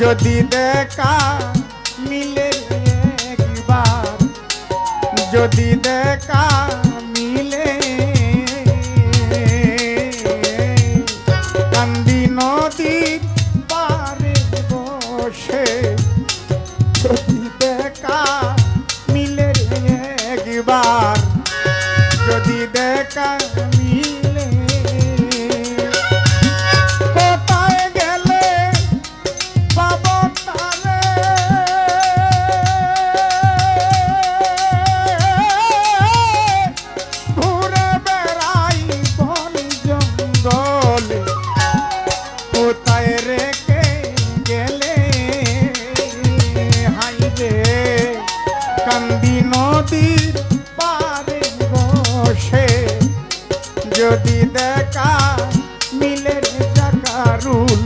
যদি দেখা মিলে একবার। যদি দেখা যদি দেখা মিলে রে জাকারুল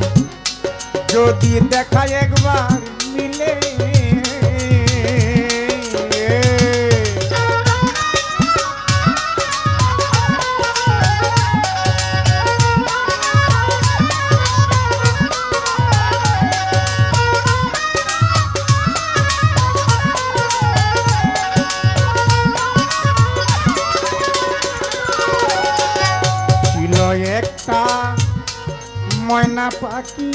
যদি দেখা একবার পাখি।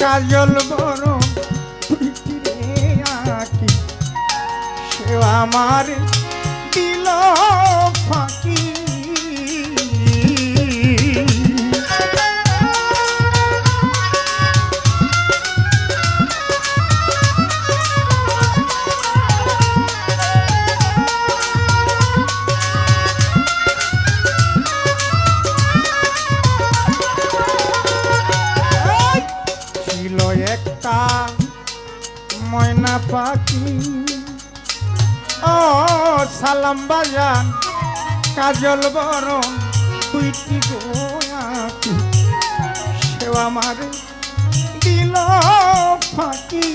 কাজল বড় আঁকি সে আমার দিল। পাখি ও সালাম বাজান কাজল বরণ দুইটি গোয়াকি সেও আমার দিল ফাঁকি।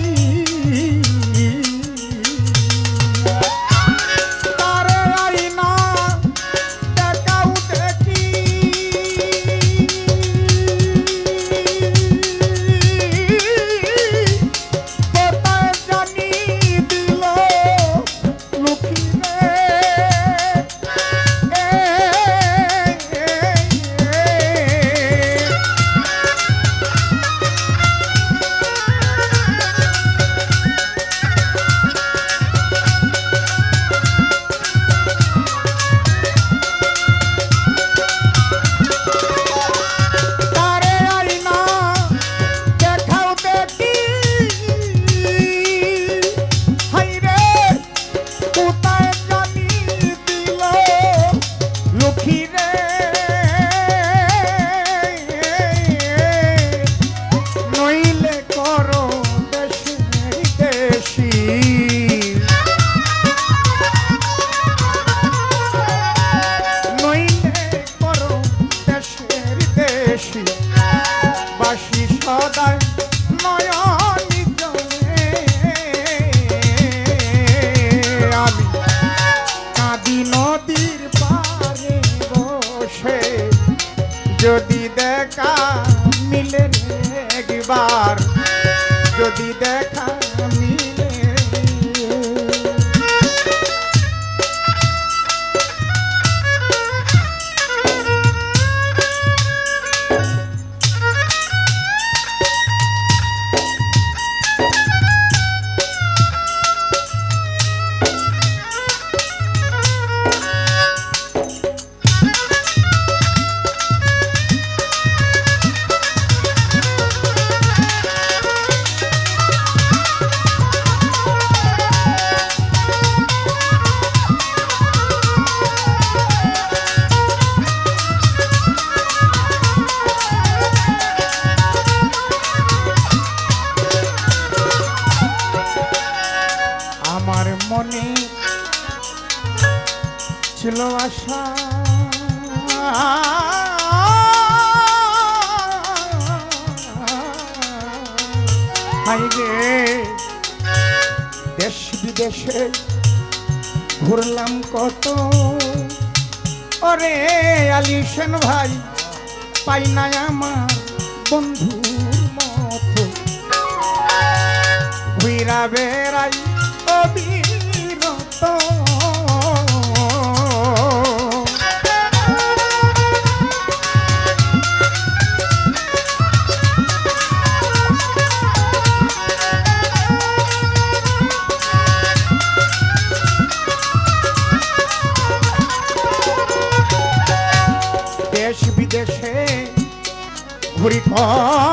যদি দেখা মিলে রে একবার যদি দেখা হাইরে দেশ বিদেশে ঘুরলাম কত? ওরে আলিশন ভাই পাই না আমার বন্ধুর মতো। ঘুরা 啊